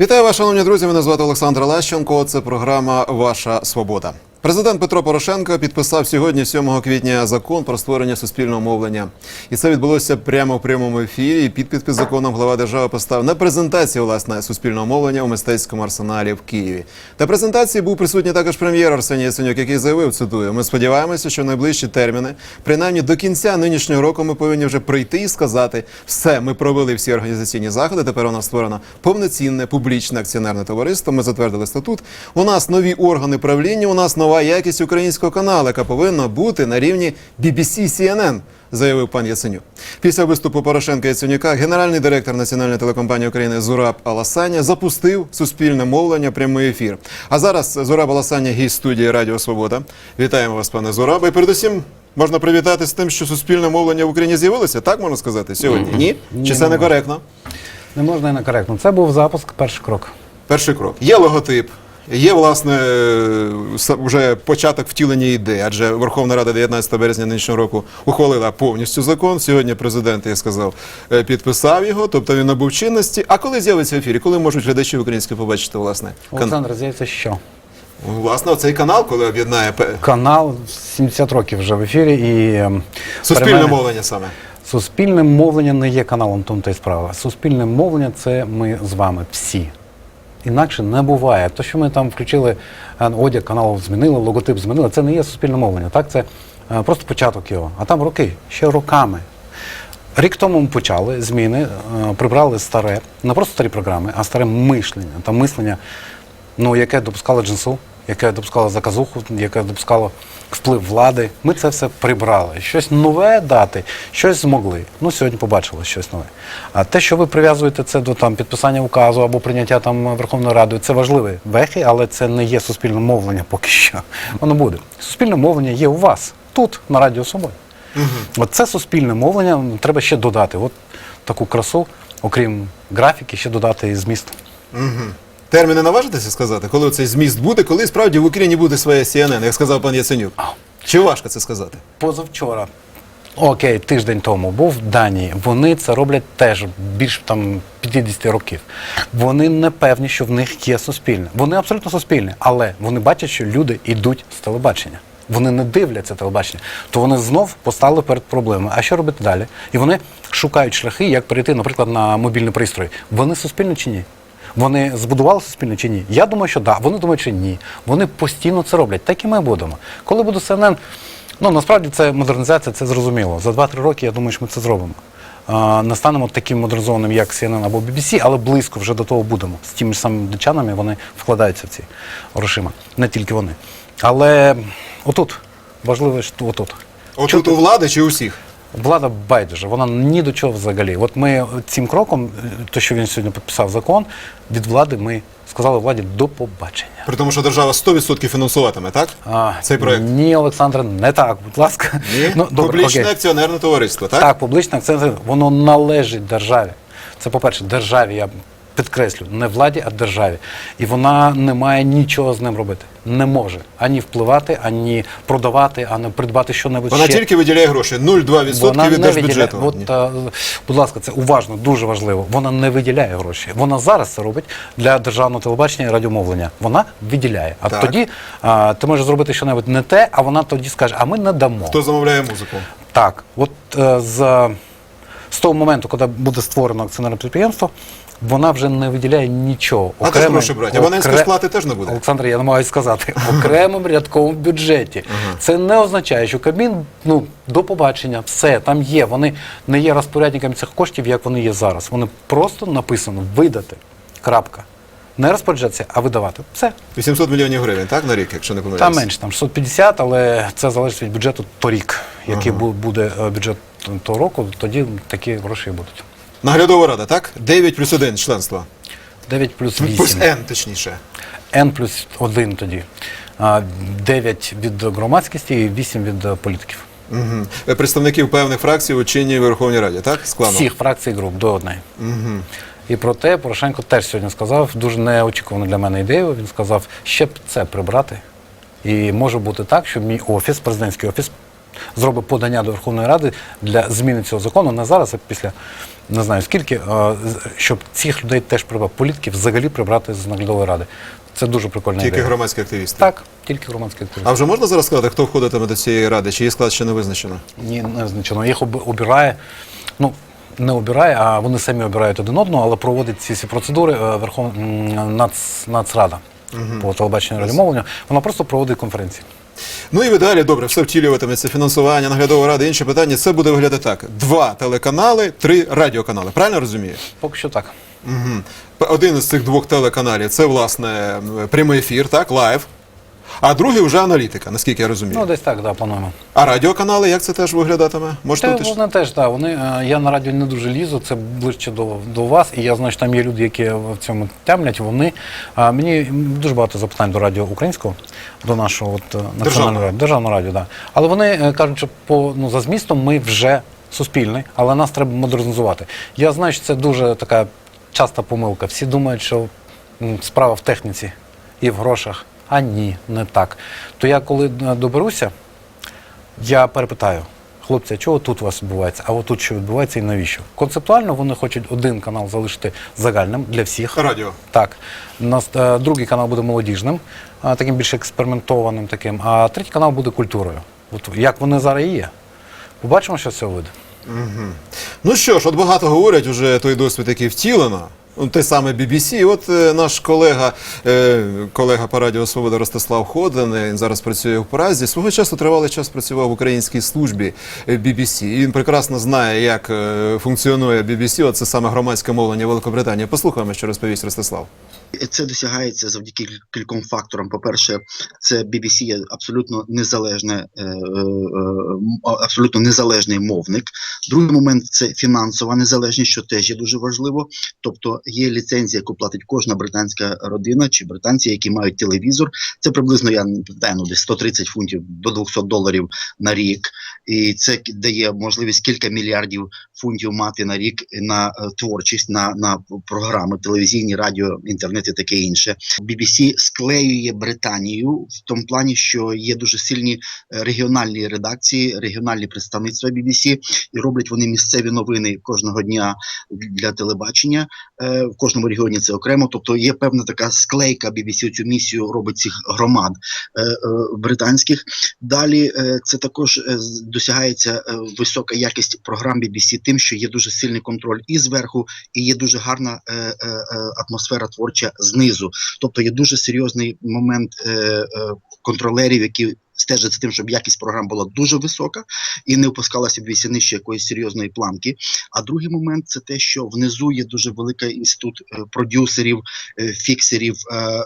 Вітаю вас, шановні друзі. Мене звати Олександр Лещенко. Це програма Ваша Свобода. Президент Петро Порошенко підписав сьогодні, 7 квітня, закон про створення суспільного мовлення. І це відбулося прямо в прямому ефірі. І підпис законом глава держави поставив на презентації власне суспільного мовлення у мистецькому арсеналі в Києві. Та презентації був присутній також прем'єр Арсеній Яценюк, який заявив, цитую: ми сподіваємося, що в найближчі терміни, принаймні до кінця нинішнього року, ми повинні вже прийти і сказати: все, ми провели всі організаційні заходи. Тепер у нас створено повноцінне публічне акціонерне товариство. Ми затвердили статут. У нас нові органи правління. У нас нова якість українського каналу, яка повинна бути на рівні BBC CNN, заявив пан Яценюк. Після виступу Порошенка Яценюка генеральний директор національної телекомпанії України Зураб Аласаня запустив суспільне мовлення прямий ефір. А зараз Зураб Аласаня гість студії Радіо Свобода. Вітаємо вас, пане Зураб. І передусім можна привітати з тим, що суспільне мовлення в Україні з'явилося. Так можна сказати сьогодні? Ні? Чи це не некоректно? Не можна і некоректно. Це був запуск, перший крок. Перший крок. Є логотип. Є власне вже початок втілення ідеї, адже Верховна Рада 19 березня нинішнього року ухвалила повністю закон. Сьогодні президент, я сказав, е, підписав його, тобто він набув чинності. А коли з'явиться в ефірі? Коли можуть глядачі українські побачити власне. Олександр, здається, що? власне цей канал, коли об'єднає Канал 70 років вже в ефірі і ем, суспільне перемени- мовлення саме. Суспільне мовлення не є каналом, тому та й справа. Суспільне мовлення це ми з вами всі. Інакше не буває. То, що ми там включили е, одяг каналу, змінили, логотип змінили, це не є суспільне мовлення. Так, це е, просто початок його. А там роки, ще роками. Рік тому ми почали зміни, е, прибрали старе, не просто старі програми, а старе мишлення. Там мислення, ну, яке допускало джинсу, яке допускало заказуху, яке допускало вплив влади. Ми це все прибрали. Щось нове дати, щось змогли. Ну, сьогодні побачили щось нове. А те, що ви прив'язуєте це до там, підписання указу або прийняття там Верховною Радою, це важливі вехи, але це не є суспільне мовлення поки що. Воно буде. Суспільне мовлення є у вас, тут, на Радіо Свобода. От це суспільне мовлення треба ще додати. От таку красу, окрім графіки, ще додати і зміст. Терміни наважитеся сказати, коли цей зміст буде, коли справді в Україні буде своє CNN, як сказав пан Яценюк. Чи важко це сказати? Позавчора. Окей, тиждень тому був в Данії. Вони це роблять теж більш там 50 років. Вони не певні, що в них є суспільне. Вони абсолютно суспільні, але вони бачать, що люди йдуть з телебачення. Вони не дивляться телебачення, то вони знов постали перед проблемою. А що робити далі? І вони шукають шляхи, як перейти, наприклад, на мобільний пристрой. Вони суспільні чи ні? Вони збудували суспільне чи ні? Я думаю, що так. Да. Вони думають, що ні. Вони постійно це роблять. Так і ми будемо. Коли буде CNN, ну насправді це модернізація, це зрозуміло. За 2-3 роки я думаю, що ми це зробимо. Не станемо таким модернізованим, як CNN або BBC, але близько вже до того будемо. З тими ж самими дичанами вони вкладаються в ці грошима. Не тільки вони. Але отут важливо, що отут. Отут у влади чи у всіх? Влада байдуже, вона ні до чого взагалі. От ми цим кроком, е, то що він сьогодні підписав закон, від влади ми сказали владі до побачення. При тому, що держава 100% фінансуватиме, так? А, Цей проект. Ні, Олександр, не так, будь ласка. Ні? Ну, добре, Публічне окей. акціонерне товариство, так? Так, публічне акціонерне, воно належить державі. Це, по-перше, державі, я підкреслю, не владі, а державі. І вона не має нічого з ним робити. Не може ані впливати, ані продавати, ані придбати що-небудь Вона ще. тільки виділяє гроші 0,2% Вона від держбюджету. От, е, будь ласка, це уважно, дуже важливо. Вона не виділяє гроші. Вона зараз це робить для державного телебачення і радіомовлення. Вона виділяє. А Так. тоді а, ти можеш зробити щось не те, а вона тоді скаже, а ми не дамо. Хто замовляє музику? Так, от е, з, з того моменту, коли буде створено акціонерне підприємство, вона вже не виділяє нічого. А де ж гроші брати? Абонентської окре- сплати теж не буде? Олександр, я намагаюся сказати, в окремому рядковому бюджеті. Це не означає, що Кабмін ну, до побачення, все там є. Вони не є розпорядниками цих коштів, як вони є зараз. Вони просто написано видати. Крапка. Не розпоряджатися, а видавати. Все. 800 мільйонів гривень, так, на рік, якщо не Там помиляюсь? менше, там 650, але це залежить від бюджету торік. Який бу- буде е, бюджет того року, тоді такі гроші будуть. Наглядова рада, так? 9 плюс 1 членства. 9 плюс Плюс 8. N, точніше. N плюс 1 тоді. А, 9 від громадськості і 8 від е, політиків. Угу. Представників певних фракцій у чинній Верховній Раді, так? Складно. Всіх фракцій і груп до одної. І про те Порошенко теж сьогодні сказав, дуже неочікувану для мене ідею. Він сказав, ще б це прибрати. І може бути так, що мій офіс, президентський офіс, зробить подання до Верховної Ради для зміни цього закону не зараз, а після не знаю скільки, щоб цих людей теж прибрати, політиків взагалі прибрати з наглядової ради. Це дуже прикольна Тільки ідея. громадські активісти. Так, тільки громадські активісти. А вже можна зараз сказати, хто входитиме до цієї ради? Чи її склад ще не визначено? Ні, не визначено. Їх об- обирає, ну не обирає, а вони самі обирають один одного, але проводить ці всі процедури е, Верхов... м, Нац... Нацрада по телебаченню і радіомовленню. Вона просто проводить конференції. Ну і ви далі, добре, все втілюватиметься, фінансування, наглядова рада, інші питання. Це буде виглядати так: два телеканали, три радіоканали. Правильно розумію? Поки що так. Угу. Один із цих двох телеканалів це власне прямий ефір, так, лайв. А другий вже аналітика, наскільки я розумію. Ну, десь так, да, плануємо. А радіоканали, як це теж виглядатиме? Можете Та, вони теж, так. Вони, е, я на радіо не дуже лізу, це ближче до, до вас. І я знаю, що там є люди, які в цьому тямлять. Вони а, мені дуже багато запитань до радіо українського, до нашого от, е, національного радіо, державного радіо, да. Але вони е, кажуть, що по ну за змістом ми вже суспільний, але нас треба модернізувати. Я знаю, що це дуже така часта помилка. Всі думають, що м, справа в техніці і в грошах. А ні, не так. То я коли е, доберуся, я перепитаю, хлопці, а чого тут у вас відбувається? А отут що відбувається і навіщо? Концептуально вони хочуть один канал залишити загальним для всіх. Радіо. Так. Нас, е, другий канал буде молодіжним, а, таким більш експериментованим таким, а третій канал буде культурою. От як вони зараз і є. Побачимо, що з цього вийде. Ну що ж, от багато говорять уже той досвід, який втілено. Ну, Те саме BBC. І От е, наш колега, е, колега по Радіо Свобода Ростислав Ходин, е, він зараз працює в Празі. Свого часу тривалий час працював в українській службі BBC. І він прекрасно знає, як функціонує BBC. От це саме громадське мовлення Великобританії. Послухаємо, що розповість Ростислав. Це досягається завдяки кільком факторам. По-перше, це BBC є абсолютно незалежне, абсолютно незалежний мовник. Другий момент це фінансова незалежність, що теж є дуже важливо. Тобто є ліцензія, яку платить кожна британська родина чи британці, які мають телевізор. Це приблизно я не пам'ятаю, ну, десь 130 фунтів до 200 доларів на рік. І це дає можливість кілька мільярдів фунтів мати на рік на е, творчість, на, на програми телевізійні, радіо, інтернет і таке інше. BBC склеює Британію в тому плані, що є дуже сильні е, регіональні редакції, регіональні представництва BBC, і роблять вони місцеві новини кожного дня для телебачення. В кожному регіоні це окремо. Тобто є певна така склейка BBC цю місію робить цих громад е, е, британських. Далі е, це також е, досягається е, висока якість програм BBC тим, що є дуже сильний контроль і зверху, і є дуже гарна е, е, е, атмосфера творча знизу. Тобто є дуже серйозний момент е, е, контролерів, які стежать за тим, щоб якість програм була дуже висока і не опускалася б нижче якоїсь серйозної планки. А другий момент це те, що внизу є дуже великий інститут е, продюсерів, е, фіксерів, е,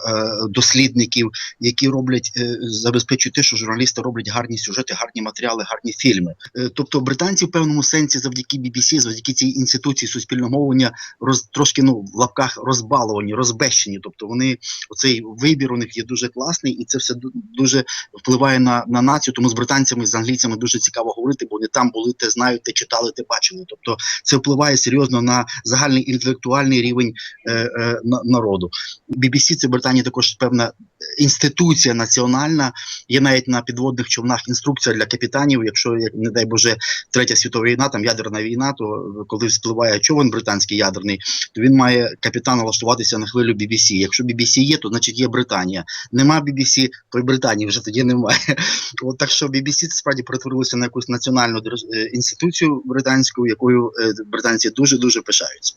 дослідників, які роблять, забезпечують те, що журналісти роблять гарні сюжети, гарні матеріали, гарні фільми. Тобто британці в певному сенсі завдяки BBC, завдяки цій інституції суспільного мовлення роз трошки ну в лапках розбаловані, розбещені. Тобто вони оцей вибір у них є дуже класний, і це все дуже впливає на, на націю. Тому з британцями, з англійцями дуже цікаво говорити, бо вони там були, те знають, те читали, те бачили. Тобто це впливає серйозно на загальний інтелектуальний рівень е, е, на- народу. BBC – це в Британії також певна інституція національна. Є навіть на підводних човнах інструкція для капітанів. Якщо як не дай Боже третя світова війна, там ядерна війна, то коли спливає човен британський ядерний, то він має капітан налаштуватися на хвилю BBC. Якщо BBC є, то значить є Британія. Нема BBC, то й Британії вже тоді немає. От так що BBC це справді перетворилося на якусь національну е, інституцію британську, якою е, британці дуже дуже пишаються.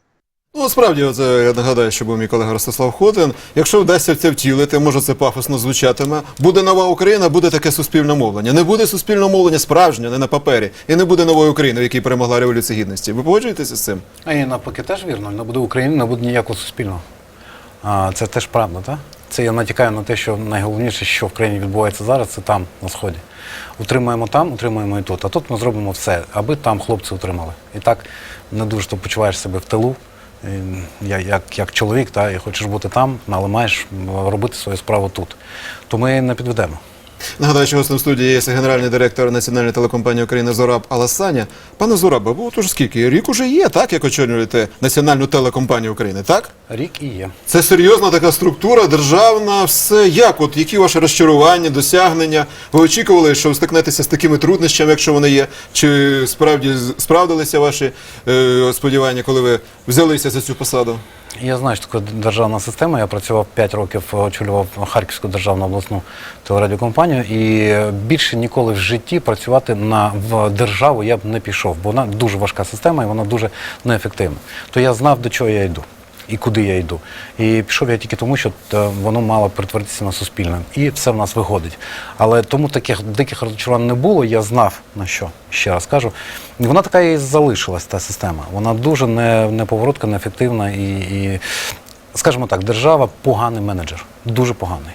Ну, справді, оце, я нагадаю, що був мій колега Ростислав Ходин. Якщо вдасться це втілити, може це пафосно звучатиме. Буде нова Україна, буде таке суспільне мовлення. Не буде суспільного мовлення справжнє, не на папері. І не буде нової України, в якій перемогла революція гідності. Ви погоджуєтеся з цим? А і навпаки теж вірно, не буде України, не буде ніякого суспільного. А, це теж правда, так? Це я натякаю на те, що найголовніше, що в країні відбувається зараз, це там, на сході. Утримуємо там, утримуємо і тут. А тут ми зробимо все, аби там хлопці утримали. І так не дуже ти почуваєш себе в тилу. Я, як, як чоловік, та, і хочеш бути там, але маєш робити свою справу тут. То ми не підведемо. Нагадаю, що гостем студії є генеральний директор Національної телекомпанії України Зораб Аласаня. Пане Зорабе, от уже скільки? Рік уже є, так, як очолюєте Національну телекомпанію України, так? Рік і є. Це серйозна така структура, державна, все. Як? От які ваші розчарування, досягнення? Ви очікували, що стикнетеся з такими труднощами, якщо вони є? Чи справді справдилися ваші е, сподівання, коли ви взялися за цю посаду? Я знаю, що таке державна система. Я працював 5 років, очолював Харківську державну обласну телерадіокомпанію і більше ніколи в житті працювати на в державу я б не пішов, бо вона дуже важка система і вона дуже неефективна. То я знав, до чого я йду. І куди я йду. І пішов я тільки тому, що е, воно мало перетворитися на суспільне. І все в нас виходить. Але тому таких диких розчарувань не було. Я знав на що, ще раз кажу. Вона така і залишилась, та система. Вона дуже не, неповоротка, неефективна і, і, скажімо так, держава поганий менеджер. Дуже поганий.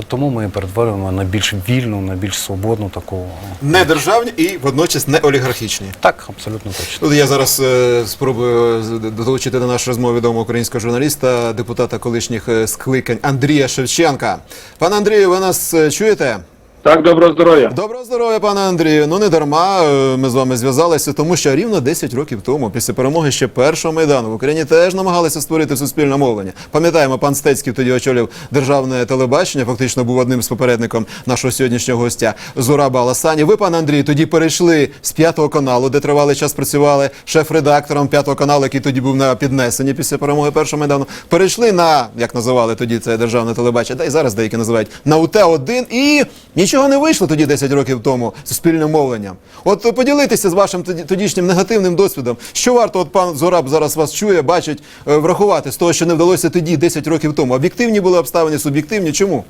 От тому ми перетворюємо на більш вільну, на більш свободну таку. Не державні і водночас не олігархічні. Так, абсолютно точно. Тут я зараз е, спробую з- долучити до нашої розмови відомого українського журналіста, депутата колишніх е, скликань Андрія Шевченка. Пане Андрію, ви нас е, чуєте? Так, доброго здоров'я. Доброго здоров'я, пане Андрію. Ну не дарма е, ми з вами зв'язалися, тому що рівно 10 років тому, після перемоги ще першого майдану, в Україні теж намагалися створити суспільне мовлення. Пам'ятаємо, пан Стецький тоді очолив державне телебачення, фактично був одним з попередником нашого сьогоднішнього гостя Зураба Аласані. Ви, пане Андрію, тоді перейшли з п'ятого каналу, де тривалий час працювали шеф-редактором п'ятого каналу, який тоді був на піднесенні після перемоги першого майдану. Перейшли на як називали тоді це державне телебачення, та й зараз деякі називають на УТ-1 і нічого не вийшло тоді 10 років тому з суспільним мовленням. От поділитися з вашим тодішнім негативним досвідом. Що варто, от пан Зораб зараз вас чує, бачить, е, врахувати з того, що не вдалося тоді 10 років тому. Об'єктивні були обставини, суб'єктивні. Чому?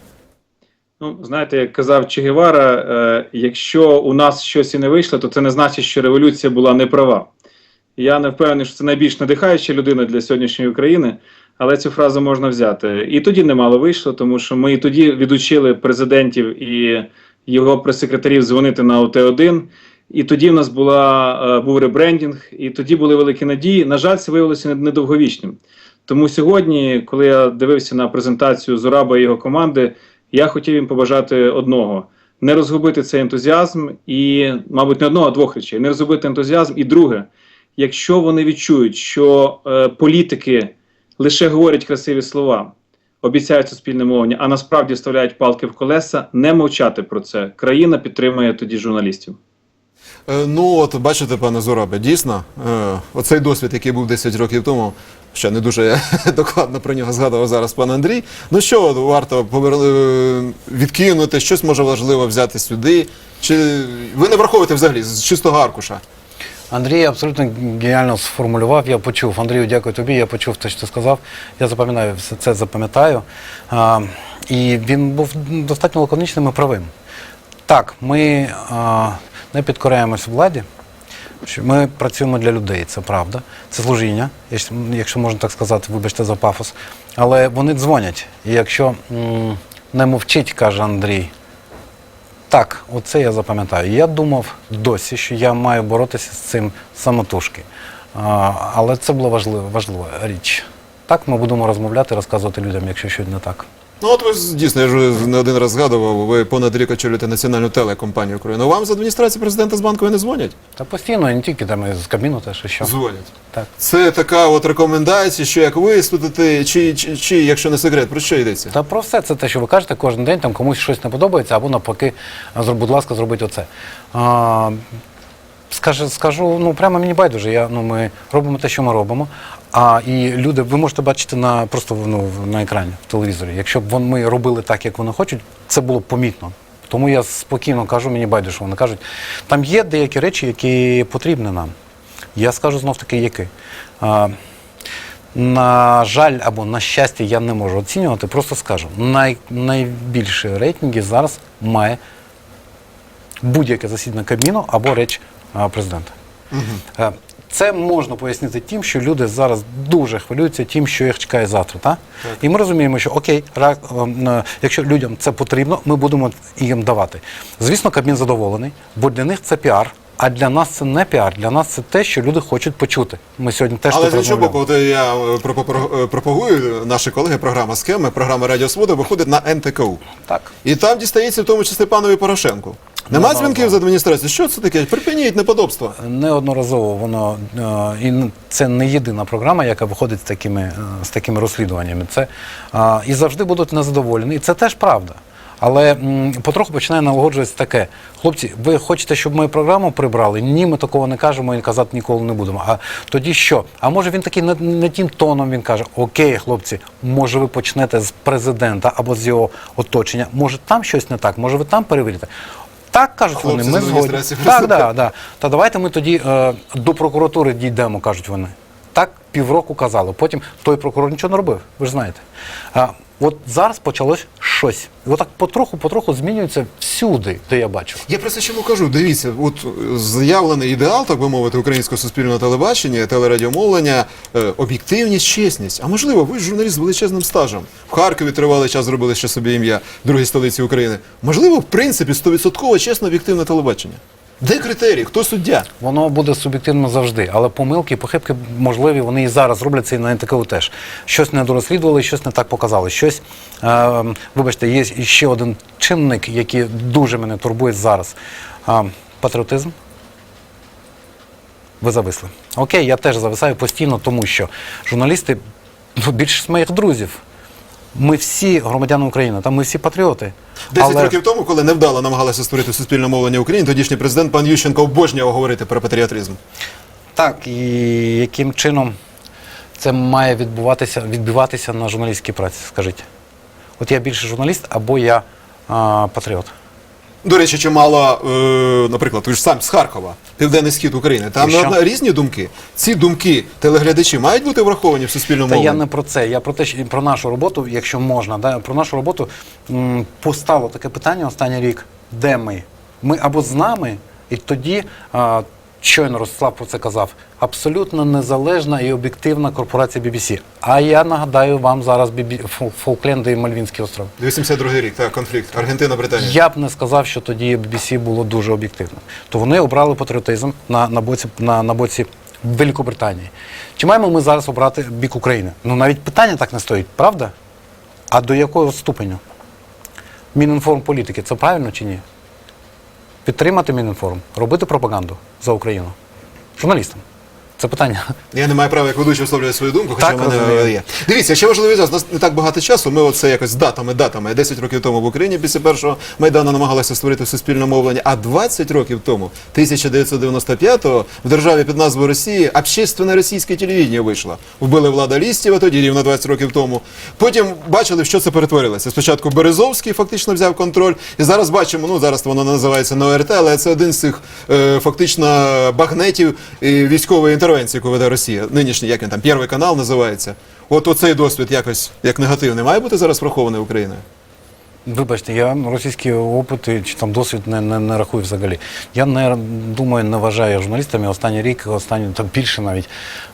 Ну, знаєте, як казав Че Гевара, е, якщо у нас щось і не вийшло, то це не значить, що революція була неправа. Я не впевнений, що це найбільш надихаюча людина для сьогоднішньої України, але цю фразу можна взяти. І тоді немало вийшло, тому що ми і тоді відучили президентів і його прес-секретарів дзвонити на ОТ-1. І тоді в нас була, е, був ребрендінг, і тоді були великі надії. На жаль, це виявилося недовговічним. Тому сьогодні, коли я дивився на презентацію Зураба і його команди, я хотів їм побажати одного: не розгубити цей ентузіазм і, мабуть, не одного, а двох речей: не розгубити ентузіазм. І друге, якщо вони відчують, що е, політики лише говорять красиві слова, обіцяють суспільне мовлення, а насправді вставляють палки в колеса, не мовчати про це. Країна підтримує тоді журналістів. Е, Ну от бачите, пане Зорабе, дійсно, е, оцей досвід, який був 10 років тому, ще не дуже докладно про нього згадував зараз пан Андрій. Ну що варто е, відкинути, щось може важливо взяти сюди? Чи ви не враховуєте взагалі з чистого аркуша? Андрій абсолютно геніально сформулював. Я почув. Андрію, дякую тобі. Я почув те, що ти сказав. Я запам'ятаю все це запам'ятаю. І він був достатньо лаконічним і правим. Так, ми а, не підкоряємось владі. Ми працюємо для людей, це правда. Це служіння, якщо- можна так сказати, вибачте за пафос. Але вони дзвонять. І якщо не мовчить, каже Андрій, так, оце я запам'ятаю. Я думав досі, що я маю боротися з цим самотужки. Але це була важлива, важлива річ. Так, ми будемо розмовляти, розказувати людям, якщо щось не так. Ну от ви дійсно, я ж не один раз згадував, ви понад рік очолюєте національну телекомпанію України. Вам з адміністрації президента з банкової не дзвонять? Та постійно, і не тільки там з кабіну, теж і що. Дзвонять. Так. Це така от рекомендація, що як виступити, чи, чи, чи якщо не секрет, про що йдеться? Та про все це те, що ви кажете, кожен день там комусь щось не подобається, або навпаки, будь ласка, зробіть оце. А, скажу, скажу, ну прямо мені байдуже. Я, ну, ми робимо те, що ми робимо. А і люди, ви можете бачити на просто ну, на екрані в телевізорі. Якщо б вон- ми робили так, як вони хочуть, це було б помітно. Тому я спокійно кажу, мені байдуже, що вони кажуть. Там є деякі речі, які потрібні нам. Я скажу знов таки, які. А, на жаль, або на щастя, я не можу оцінювати, просто скажу. Най, найбільші рейтинги зараз має будь-яке засідання Кабміну або реч президента. Е, Це можна пояснити тим, що люди зараз дуже хвилюються тим, що їх чекає завтра. Та? І ми розуміємо, що окей, ем, е, якщо людям це потрібно, ми будемо їм давати. Звісно, Кабмін задоволений, бо для них це піар. А для нас це не піар, для нас це те, що люди хочуть почути. Ми сьогодні теж Але з іншого боку, от я е, е, пропагую наші колеги, програма схеми, програма Радіо Свобода виходить на НТКУ. Так. І там дістається в тому числі панові Порошенку. Нема Ну, дзвінків з адміністрації? Що це таке? Припиніть неподобства. Неодноразово воно е, і це не єдина програма, яка виходить з такими, е, з такими розслідуваннями. Це е, і завжди будуть незадоволені. І це теж правда. Але м, потроху починає налагоджуватися таке. Хлопці, ви хочете, щоб ми програму прибрали? Ні, ми такого не кажемо і казати ніколи не будемо. А тоді що? А може він такий не, не тим тоном він каже: Окей, хлопці, може ви почнете з президента або з його оточення? Може там щось не так? Може ви там перевірите? Так кажуть Хлопці вони, ми з згодні. адміністрації Так, да, да. Та давайте ми тоді е, до прокуратури дійдемо, кажуть вони. Так півроку казали. Потім той прокурор нічого не робив, ви ж знаєте. А, от зараз почалось щось. Отак потроху-потроху змінюється всюди, де я бачу. Я просто чому кажу, дивіться, от е, заявлений ідеал, так би мовити, українського суспільного телебачення, телерадіомовлення, е, об'єктивність, чесність. А можливо, ви ж журналіст з величезним стажем. В Харкові тривалий час зробили ще собі ім'я, другій столиці України. Можливо, в принципі, стовідсотково чесне об'єктивне телебачення. Де критерії? Хто суддя? Воно буде суб'єктивно завжди, але помилки, похибки можливі, вони і зараз роблять це і на НТКУ теж. Щось не дорозслідували, щось не так показали. Щось, е, вибачте, є ще один чинник, який дуже мене турбує зараз. Е, патріотизм. Ви зависли. Окей, я теж зависаю постійно, тому що журналісти, ну, більшість моїх друзів. Ми всі громадяни України, там ми всі патріоти. Десять Але- років тому, коли невдало намагалися створити суспільне мовлення України, тодішній президент пан Ющенко обожнював говорити про патріотизм. Так, і яким чином це має відбуватися, відбиватися на журналістській праці, скажіть? От я більше журналіст або я а, патріот. До речі, чимало, е, наприклад, ви ж сам з Харкова, південний схід України. Там І що? різні думки. Ці думки телеглядачі мають бути враховані в суспільному Та я не про це. Я про те, що про нашу роботу, якщо можна, да, про нашу роботу м, постало таке питання останній рік, де ми? Ми або з нами, і тоді. А, Щойно Ростислав про це казав. Абсолютно незалежна і об'єктивна корпорація BBC. А я нагадаю вам зараз Фол- Фолкленди і Мальвінський остров. 82 рік, так, конфлікт. Аргентина, Британія. Я б не сказав, що тоді BBC було дуже об'єктивним. То вони обрали патріотизм на, на, боці, на, на боці Великобританії. Чи маємо ми зараз обрати бік України? Ну навіть питання так не стоїть, правда? А до якого ступеню? Мінінформ політики це правильно чи ні? Підтримати Мінінформ, робити пропаганду за Україну. Журналістам. Це питання. Я не маю права як ведучий висловлювати свою думку, хоча в мене є. Дивіться, ще важливий у нас не так багато часу. Ми оце якось датами, датами. 10 років тому в Україні після першого майдану намагалися створити суспільне мовлення, а 20 років тому, 1995-го, в державі під назвою Росії общественне російське телевідення вийшло. Вбили влада Лістєва тоді, рівно 20 років тому. Потім бачили, в що це перетворилося. Спочатку Березовський фактично взяв контроль, і зараз бачимо, ну зараз воно називається на ОРТ, але це один з цих е, фактично багнетів е, військової інтервенції, яку веде Росія. Нинішній, як він там, Перший канал називається. От оцей досвід якось як негативний має бути зараз врахований Україною. Вибачте, я російські опити чи там досвід не, не, не рахую взагалі. Я не думаю, не вважаю журналістами останній рік, останні там більше навіть.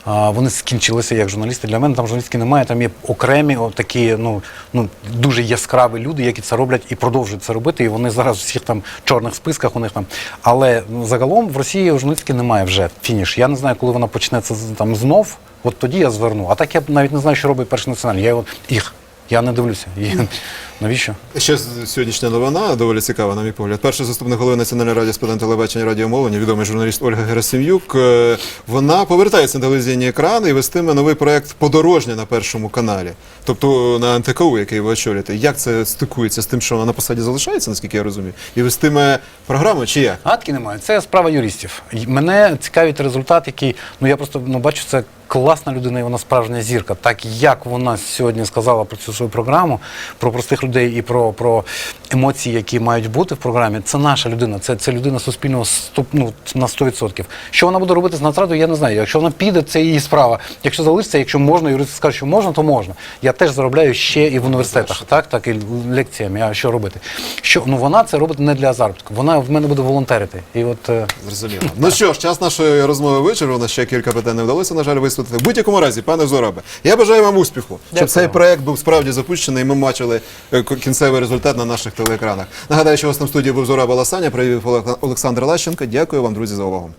А, вони скінчилися як журналісти. Для мене там журналістки немає. Там є окремі такі, ну, ну дуже яскраві люди, які це роблять і продовжують це робити. І вони зараз в всіх там чорних списках у них там. Але ну, загалом в Росії журналістики немає вже фініш. Я не знаю, коли вона почнеться там знов. От тоді я зверну. А так я навіть не знаю, що робить перший національний. Я його їх. Я не дивлюся. І, навіщо? Ще сьогоднішня новина доволі цікава, на мій погляд. Перший заступник голови Національної ради з питань телебачення і радіомовлення, відомий журналіст Ольга Герасим'юк. е, Вона повертається на телевізійні екрани і вестиме новий проект Подорожня на першому каналі, тобто на НТКУ, який ви очолюєте. Як це стикується з тим, що вона на посаді залишається, наскільки я розумію, і вестиме програму, чи як? Гадки немає. Це справа юристів. Мене цікавить результат, який ну я просто ну бачу, це класна людина, і вона справжня зірка. Так як вона сьогодні сказала про цю свою програму, про простих людей і про, про емоції, які мають бути в програмі. Це наша людина, це, це людина суспільного ступ, ну, на 100%. Що вона буде робити з Нацрадою, я не знаю. Якщо вона піде, це її справа. Якщо залишиться, якщо можна, юристи скажуть, що можна, то можна. Я теж заробляю ще і в університетах, так, так і лекціями. А що робити? Що ну вона це робить не для заробітку. Вона в мене буде волонтерити. І от е, Зрозуміло. Ну що ж, час нашої розмови вичерпано. Ще кілька питань не вдалося, на жаль, висвітлити. В будь-якому разі, пане Зорабе, я бажаю вам успіху, щоб Дякую цей проект був справді запущений, і ми бачили е, кінцевий результат на наших телеекранах. Нагадаю, що у вас на студії був Зораба Ласаня, привів Олександр Лащенко. Дякую вам, друзі, за увагу.